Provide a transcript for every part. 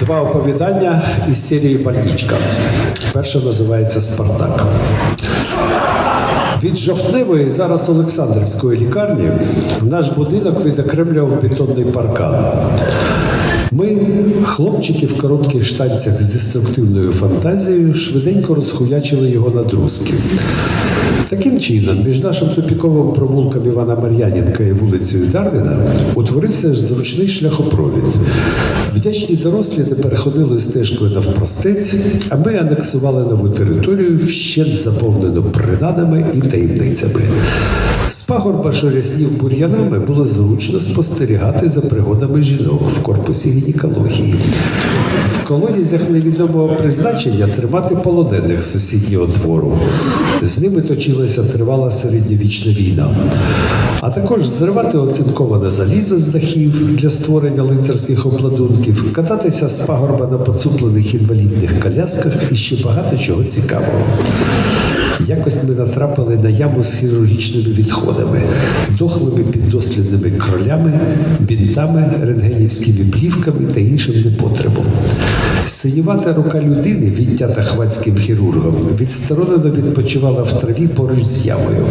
Два оповідання із серії Бальнічка. Перше називається Спартак. Від жовтневої зараз Олександрівської лікарні наш будинок відокремлював бетонний паркан. Ми, хлопчики в коротких штанцях з деструктивною фантазією, швиденько розхуячили його на друзки. Таким чином, між нашим тупіковим провулком Івана Мар'яненка і вулицею Дарвіна утворився зручний шляхопровід. Вдячні дорослі не переходили стежкою навпростець, а ми анексували нову територію, вщент заповнену принадами і таємницями. З пагорба, що ряснів бур'янами, було зручно спостерігати за пригодами жінок в корпусі гінекології. В колодязях невідомого призначення тримати полонених сусіднього двору. З ними точилася тривала середньовічна війна. А також зривати оцинковане залізо з дахів для створення лицарських обладунків, кататися з пагорба на поцуплених інвалідних колясках і ще багато чого цікавого. Якось ми натрапили на яму з хірургічними відходами, дохлими піддослідними кролями, бінтами, рентгенівськими плівками та іншим непотребом. Синювата рука людини, відтята хвацьким хірургом, відсторонено відпочивала в траві поруч з ямою.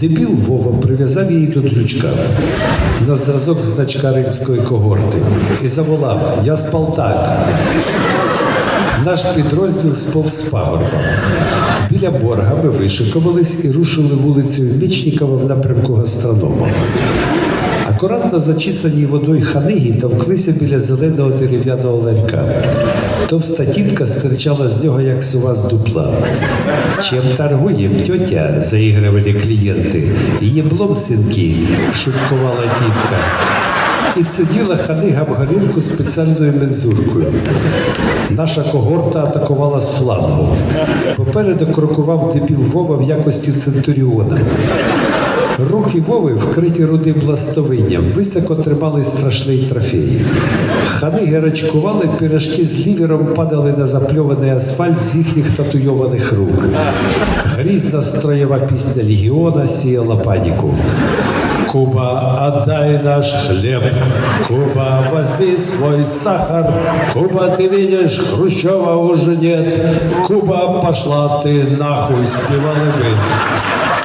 Дебіл Вова прив'язав її до дрючка на зразок значка римської когорти і заволав Я Спартак. Наш підрозділ сповз пагорба. Біля борга ми вишикувались і рушили вулицею Мічнікова в напрямку гастронома. Акуратно зачисані водою ханиги товклися біля зеленого дерев'яного ларька. Товста тітка стирчала з нього, як сува з дупла. Чим торгуєм, тьотя, заігрували клієнти. Єблом, синки, шуткувала тітка. І циділа ханига в горілку спеціальною мензуркою. Наша когорта атакувала з флангу. Попереду крокував дебіл Вова в якості центуріона. Руки Вови, вкриті рудим пластовинням, високо тримали страшний трофей. Хани рачкували, пірашки з лівером падали на запльований асфальт з їхніх татуйованих рук. Грізна строєва пісня Легіона сіяла паніку. Куба, отдай наш хлеб. Куба, возьми свой сахар. Куба, ты видишь, Хрущева уже нет. Куба, пошла ты нахуй, спевали мы.